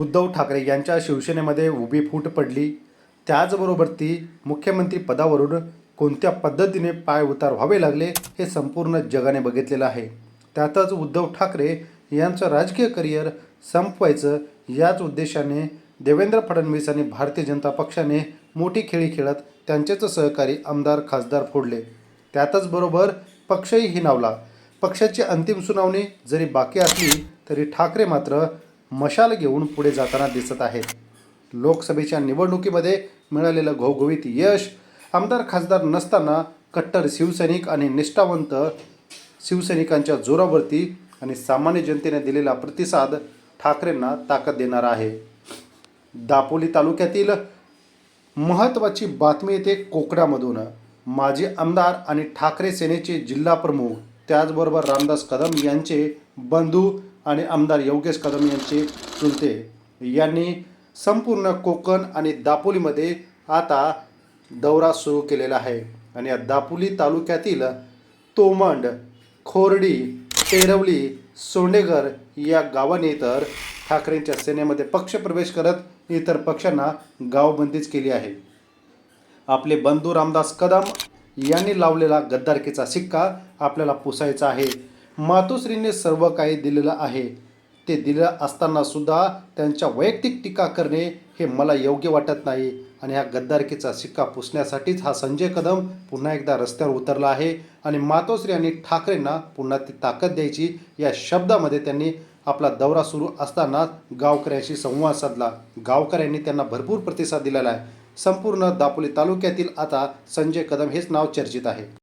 उद्धव ठाकरे यांच्या शिवसेनेमध्ये उभी फूट पडली. त्याचबरोबर ती मुख्यमंत्री पदावरून कोणत्या पद्धतीने पाय उतार व्हावे लागले हे संपूर्ण जगाने बघितलेलं आहे. त्यातच उद्धव ठाकरे यांचं राजकीय करिअर संपवायचं याच उद्देशाने देवेंद्र फडणवीस आणि भारतीय जनता पक्षाने मोठी खेळी खेळत त्यांचेच सहकारी आमदार खासदार फोडले. त्यातच बरोबर पक्षही हिनावला पक्षाची अंतिम सुनावणी जरी बाकी असली तरी ठाकरे मात्र मशाल घेऊन पुढे जाताना दिसत आहेत. लोकसभेच्या निवडणुकीमध्ये मिळालेलं घवघवीत यश आमदार खासदार नसताना कट्टर शिवसैनिक आणि निष्ठावंत शिवसैनिकांच्या जोरावरती आणि सामान्य जनतेने दिलेला प्रतिसाद ठाकरेंना ताकद देणार आहे. दापोली तालुक्यातील महत्त्वाची बातमी येते कोकणामधून. माजी आमदार आणि ठाकरे सेनेचे जिल्हाप्रमुख त्याचबरोबर रामदास कदम यांचे बंधू आणि आमदार योगेश कदम यांचे चुलते. यांनी संपूर्ण कोकण आणि दापोलीमध्ये आता दौरा सुरू केलेला आहे. आणि या दापोली तालुक्यातील तोमंड खोर्डी तेरवली सोंडेगर या गावांनी तर ठाकरेंच्या सेनेमध्ये पक्षप्रवेश करत इतर पक्षांना गावबंदीच केली आहे. आपले बंधू रामदास कदम यांनी लावलेला गद्दारकीचा सिक्का आपल्याला पुसायचा आहे. मातोश्रीने सर्व काही दिलेलं आहे. ते दिलं असताना सुद्धा त्यांच्या वैयक्तिक टीका करणे हे मला योग्य वाटत नाही आणि या गद्दारकीचा सिक्का पुसण्यासाठीच हा संजय कदम पुन्हा एकदा रस्त्यावर उतरला आहे आणि मातोश्री आणि ठाकरेंना पुन्हा ती ताकद द्यायची या शब्दामध्ये त्यांनी आपला दौरा सुरू असताना गावकऱ्यांशी संवाद साधला. गावकऱ्यांनी त्यांना भरपूर प्रतिसाद दिलेला आहे. संपूर्ण दापोली तालुक्यातील आता संजय कदम हेच नाव चर्चित आहे.